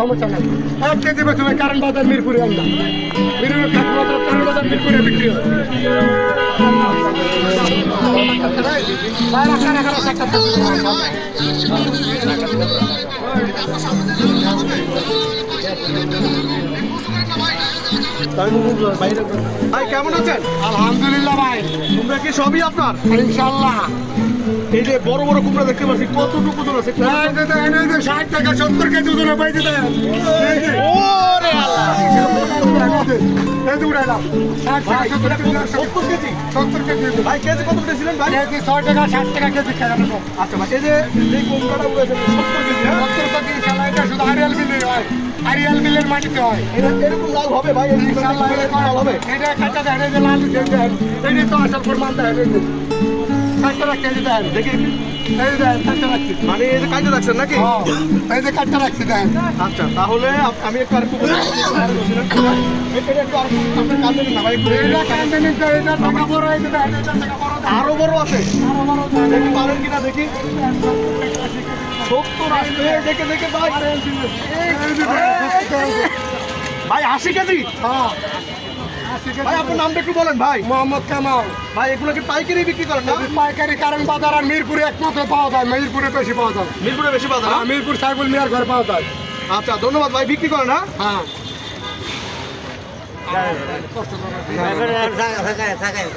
সমস্যা নাই। এক কেজি বেচবো, কারণ বাজার মিরপুরে আনলাম। মিরপুরে কারণ বাজার মিরপুরে বিক্রি হয়। ভাই, ভাই কেমন আছেন? আলহামদুলিল্লাহ ভাই। তোমরা কি সবই আপনার? ইনশাল্লাহ এই যে বড় বড় কুমড়া দেখতে পাচ্ছি কতটুকু ওজন আছে ষাট টাকা সত্তর কেজি ওজনের পাইছে দেখেন উড়াইলাম সত্তর কেজি সত্তর কেজি। সত্তর কেজি ওজন। ভাই কেজি কত উঠেছিলেন ভাই? কেজি ছয় টাকা ষাট টাকা কেজি খেয়ে আচ্ছা ভাই এই যে এই কুমড়াটা উঠেছেন সত্তর কেজি হ্যাঁ? সত্তর কেজি ইনশাল্লাহ এটা শুধু আরিয়াল মিলের হয়। আরিয়াল মিলের মাটিতে হয়। এটা এরকম লাল হবে ভাই? লাল হবে? এটা কাঁচা দেন যে লাল দেন। তো দেন। দেখি। মানে এই যে রাখছেন নাকি হ্যাঁ, এই যে কাঁচা রাখছি আচ্ছা তাহলে আমি একটু আরও বড় আছে আরও বড় দেন দেখি পারেন কিনা দেখি সত্তর আসবে দেখে দেখে ভাই ভাই আশি কেজি হ্যাঁ। ভাই আপনার নামটা একটু বলেন ভাই। মোহাম্মদ কামাল। ভাই এগুলো কি পাইকারি বিক্রি করেন না? পাইকারি কারণ বাজার আর মিরপুরে একমাত্র পাওয়া যায়। মিরপুরে বেশি পাওয়া যায়। মিরপুরে বেশি পাওয়া যায় মিরপুর সাইবুল মিয়ার ঘরে পাওয়া যায়। আচ্ছা ধন্যবাদ ভাই বিক্রি করেন হ্যাঁ? হ্যাঁ। থাকায়